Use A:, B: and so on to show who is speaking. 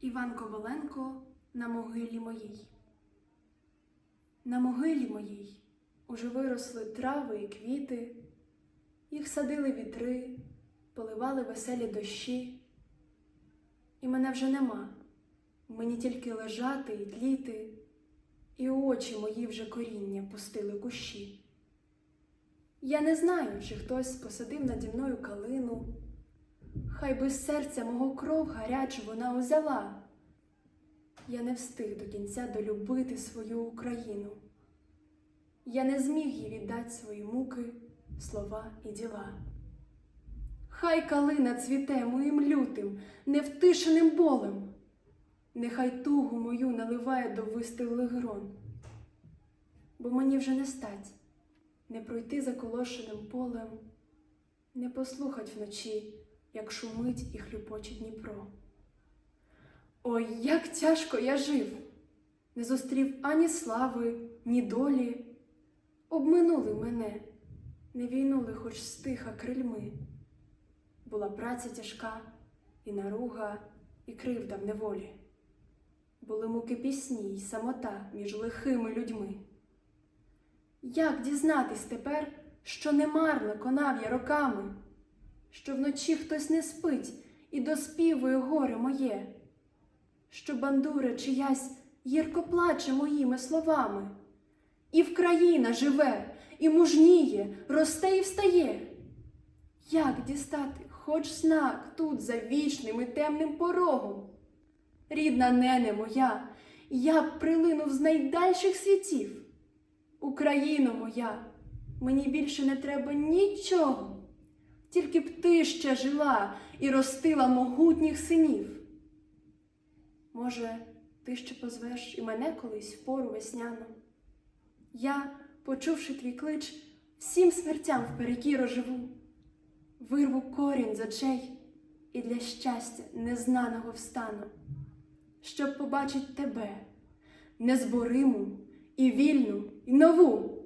A: Іван Коваленко на могилі моїй. На могилі моїй уже виросли трави і квіти, їх садили вітри, поливали веселі дощі. І мене вже нема, мені тільки лежати і тліти, і очі мої вже коріння пустили кущі. Я не знаю, чи хтось посадив наді мною калину, хай би серця мого кров гарячу вона узяла. Я не встиг до кінця долюбити свою Україну. Я не зміг їй віддати свої муки, слова і діла. Хай калина цвіте моїм лютим, невтишеним болем, нехай тугу мою наливає до вистиглих грон, бо мені вже не стать не пройти заколошеним полем, не послухать вночі, як шумить і хлюпоче Дніпро. Ой, як тяжко я жив, не зустрів ані слави, ні долі. Обминули мене, не війнули хоч стиха крильми. Була праця тяжка, і наруга, і кривда в неволі. Були муки пісні й самота між лихими людьми. Як дізнатись тепер, що не марно конав я роками, що вночі хтось не спить і доспівує горе моє, що бандура чиясь гірко плаче моїми словами, і Вкраїна живе, і мужніє, росте і встає. Як дістати хоч знак тут за вічним і темним порогом? Рідна нене моя, я б прилинув з найдальших світів. Україно моя, мені більше не треба нічого, тільки б ти ще жила і ростила могутніх синів. Може, ти ще позвеш і мене колись в пору весняну? Я, почувши твій клич, всім смертям вперекіро живу, вирву корінь з очей і для щастя незнаного встану, щоб побачить тебе, незбориму і вільну, і нову.